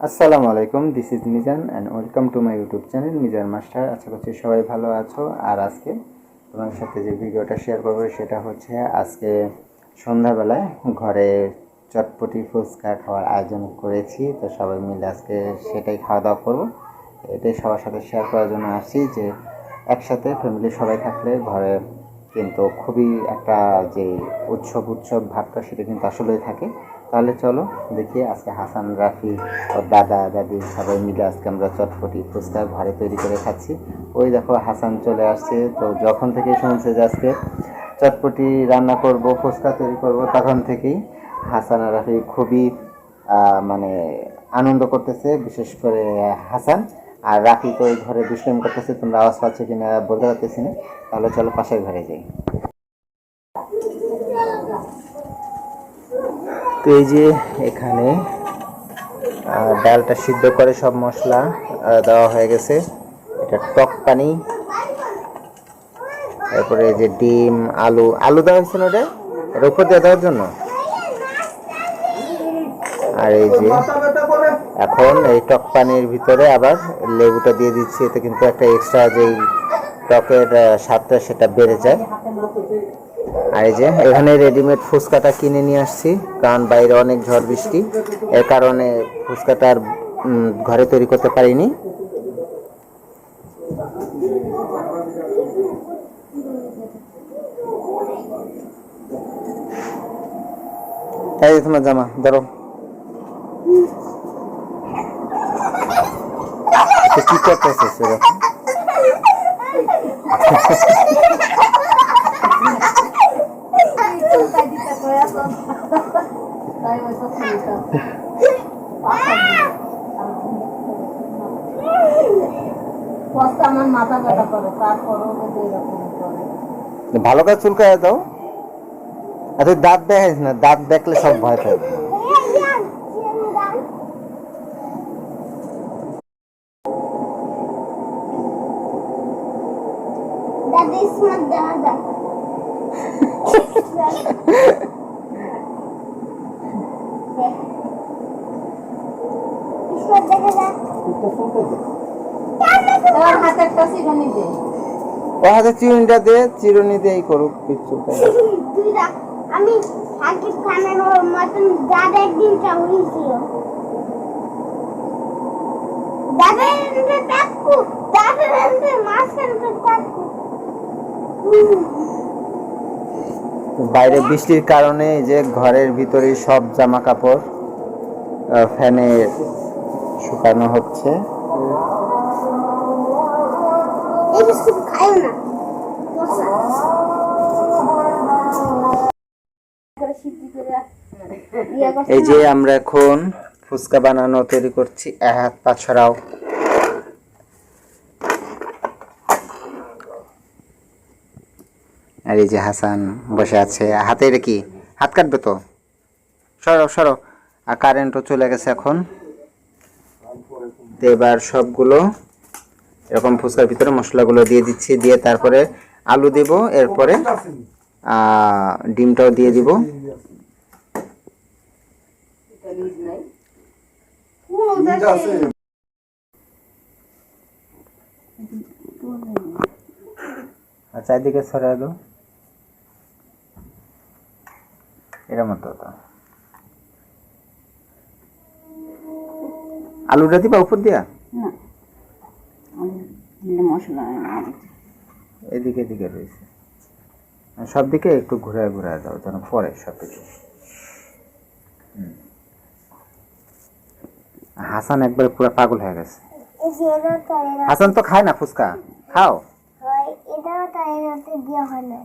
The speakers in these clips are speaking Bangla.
আসসালামু আলাইকুম this is Mizan and welcome to my YouTube channel Mizan master আশা করছি সবাই ভালো আছো। আর আজকে তোমার সাথে যে ভিডিওটা শেয়ার করব, সেটা হচ্ছে আজকে সন্ধ্যাবেলায় ঘরে চটপটি ফুচকা খাওয়ার আয়োজন করেছি। তো সবাই মিলে আজকে সেটাই খাওয়া দাওয়া করব। এটাই সবার সাথে শেয়ার করার জন্য আসছি যে একসাথে ফ্যামিলি সবাই থাকলে ঘরে কিন্তু খুবই একটা যে উৎসব উৎসব ভাবটা সেটা কিন্তু আসলেই থাকে। তাহলে চলো দেখি আজকে হাসান, রাফি ওর দাদা, দাদি সবাই মিলে আজকে আমরা চটপটি ফুচকা ঘরে তৈরি করে খাচ্ছি। ওই দেখো হাসান চলে আসছে। তো যখন থেকেই শুনছে যে আজকে চটপটি রান্না করব, ফুচকা তৈরি করব, তখন থেকেই হাসান রাফি খুবই মানে আনন্দ করতেছে, বিশেষ করে হাসান। আর রাফি তো ওই ঘরে দুষ্টাইম করতেছে, তোমরা আওয়াজ পাচ্ছ কিনা বলতে পারতেছি না। তাহলে চলো পাশের ঘরে যাই। তো এই যে এখানে ডালটা সিদ্ধ করে সব মশলা দেওয়া হয়ে গেছে। এটা টক পানি। তারপরে যে ডিম, আলু আলু দেওয়া হয়েছে না ওটা? এর দিয়ে দেওয়ার জন্য? আর এই যে, এখন এই টক পানির ভিতরে আবার লেবুটা দিয়ে দিচ্ছি। এতে কিন্তু একটা এক্সট্রা যেই টকের স্বাদটা সেটা বেড়ে যায়। আর এই যে, এখানে রেডিমেড ফুচকাটা কিনে নিয়ে আসছি, কারণ বাইরে অনেক ঝড় বৃষ্টি। এর কারণে ফুচকাটা আর ঘরে তৈরি করতে পারিনি। এই তোমার জামা, ধরো। এটা কি করতেছে সেরকম আমার মাথা ব্যথা করে তারপরও যদি এরকম করে ভালো করে চুলকায় দাও আর তুই দাঁত দেখাইস না দাঁত দেখলে সব ভয় পাবে That is my dada. Isma dada. তোমার হাতে একটা চিরুনি দে ও হাতে চিরুনিটা দে চিরুনি দিয়েই করুক কিচ্ছু আমি সাকিব খানের মতন দাদা একদিন হয়েছিল। দাদা টাকু দাদা এনতে টাকু বাইরে বৃষ্টির কারণে যে ঘরের ভিতরে সব জামা কাপড় আহ, ফ্যানে শুকানো হচ্ছে। এই যে আমরা এখন ফুচকা বানানো তৈরি করছি। এক হাত পা ছড়াও। আর এই যে হাসান বসে আছে। হাতে এটা কি? হাত কাটবে তো? সরো সরো। আর কারেন্টও চলে গেছে এখন। তো এবার সবগুলো এরকম ফুচকার ভিতরে মশলাগুলো দিয়ে দিচ্ছি, দিয়ে তারপরে আলু দিব, এরপরে ডিমটাও দিয়ে দিব। আর চারিদিকে সরাই দাও। এর মতো তো। আলুটা দিবা উপর দিয়া? না। দিলে মশলা এদিকে এদিকে রয়েছে। সব দিকে একটু ঘুরায় ঘুরায় দাও যেন পরে সব কিছু। হাসান একবার পুরো পাগল হয়ে গেছে। হাসান তো খায় না ফুচকা। খাও। এটাও তাই রাতে হয় না।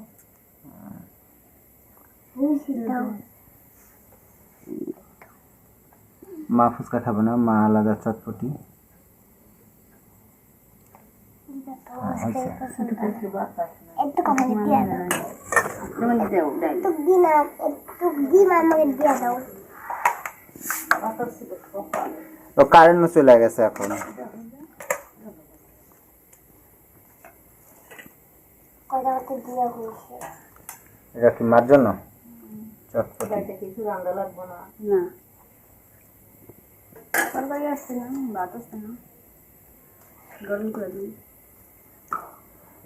মা ফুচকা খাবে না মা আলাদা চটপটি। হ্যাঁ, তো কারেন্টও চলে গেছে এখন। এটা কি মার জন্য? চটপটি। কিছু রান্না লাগবো না। না। তরকারি আসছে না ভাত আসছে না। গরম করে দিই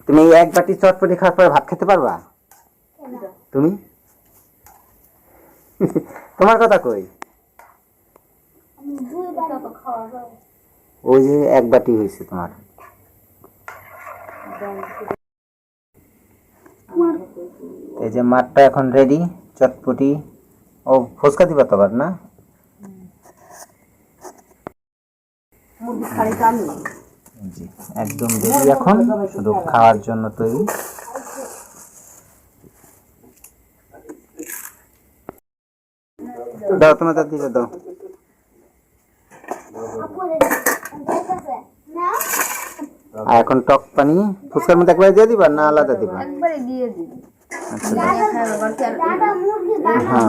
তুমি এক বাটি চটপটি খাওয়ার পরে ভাত খেতে পারবা? তুমি? তোমার কথা কই? দুইবার তো খাওয়া যায়। ওই যে এক বাটি হয়েছে তোমার। এই যে মাঠটা এখন রেডি চটপটি। ও ফুচকা দিবা তো না? জি একদম রেডি এখন শুধু খাওয়ার জন্য তৈরি। দাও তোমার দাও। আপুরে দেখতেছে না আর এখন টক পানি ফুচকার মধ্যে একবারে দিয়ে দিবা না আলাদা দিবা? একবারে দিয়ে দিই আচ্ছা দাদা দাদা মুরগি হ্যাঁ।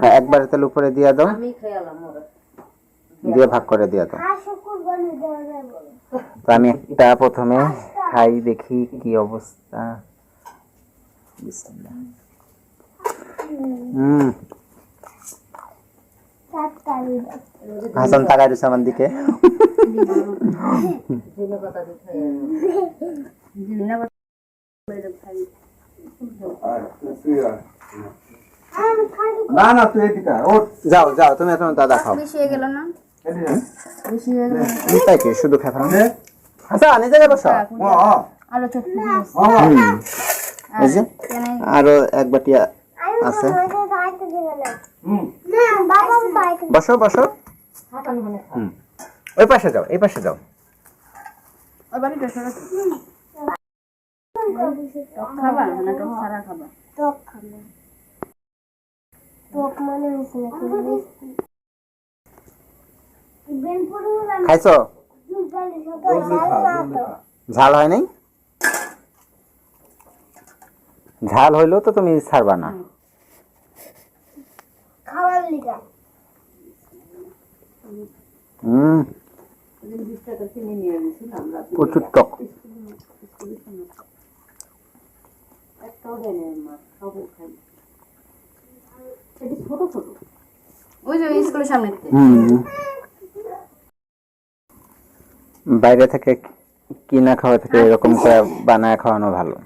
হ্যাঁ একবারে তাহলে উপরে দিয়ে দাও। আমি খেয়ালাম ওরা। দিয়ে ভাগ করে দিয়ে দাও তো। আমি একটা প্রথমে খাই দেখি কি অবস্থা। হুম। হাসান তাকাই রয়েছে আমার দিকে। না না তুই যাও যাও তুমি এখন দাদা খাও গেল না? এদিকে আয়। বেশি হয়ে গেল তাই কি শুধু খেতে নে, হাসান এই জায়গায় বসো আরও এক বাটি আছে। মনে বসো বসো। ওই পাশে যাও এই পাশে যাও। খাবা না টক সারা খাবা টক খাবে টক মানে হয়েছে নাকি বেনপুরি রান্না খাইছো। ঝাল হয় নাই ঝাল হইলেও তো তুমি ছাড়বা না। হুম। প্রচুর ওই যে স্কুলের সামনে হুম। বাইরে থেকে কিনা খাওয়া থেকে এরকম করে বানায় খাওয়ানো ভালো?